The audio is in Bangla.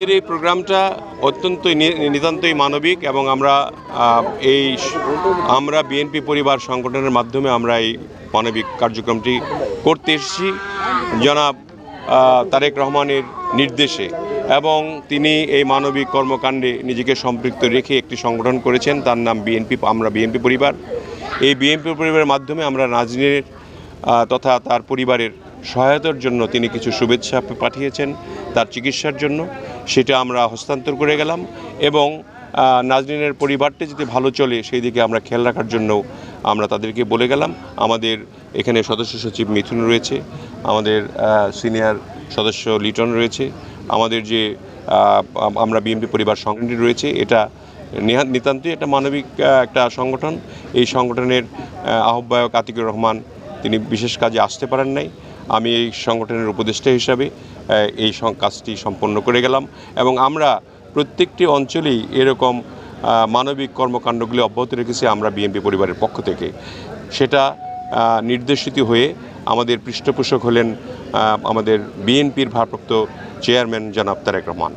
এই প্রোগ্রামটা অত্যন্ত নিতান্তই মানবিক এবং আমরা এই আমরা বিএনপি পরিবার সংগঠনের মাধ্যমে আমরা এই মানবিক কার্যক্রমটি করতে এসেছি। জনাব তারেক রহমানের নির্দেশে এবং তিনি এই মানবিক কর্মকাণ্ডে নিজেকে সম্পৃক্ত রেখে একটি সংগঠন করেছেন। তার নাম বিএনপি আমরা বিএনপি পরিবার। এই বিএনপি পরিবারের মাধ্যমে আমরা নাজনীনের আহ, তথা তার পরিবারের সহায়তার জন্য তিনি কিছু শুভেচ্ছা পাঠিয়েছেন তার চিকিৎসার জন্য। সেটা আমরা হস্তান্তর করে গেলাম এবং আহ, নাজনীনের পরিবারটি যদি ভালো চলে সেই দিকে আমরা খেয়াল রাখার জন্য আমরা তাদেরকে বলে গেলাম। আমাদের এখানে সদস্য সচিব মিথুন রয়েছে আমাদের সিনিয়র সদস্য লিটন রয়েছে আমাদের যে আমরা বিএনপি পরিবার সংগঠনটি রয়েছে এটা নিতান্তই একটা মানবিক একটা সংগঠন। এই সংগঠনের আহ্বায়ক আতিকুর রহমান তিনি বিশেষ কাজে আসতে পারেন নাই। আমি এই সংগঠনের উপদেষ্টা হিসাবে এই কাজটি সম্পন্ন করে গেলাম এবং আমরা প্রত্যেকটি অঞ্চলেই এরকম মানবিক কর্মকাণ্ডগুলি অব্যাহত রেখেছি আমরা বিএনপি পরিবারের পক্ষ থেকে। সেটা নির্দেশিত হয়ে আমাদের পৃষ্ঠপোষক হলেন আমাদের বিএনপির ভারপ্রাপ্ত চেয়ারম্যান জনাব তারেক রহমান।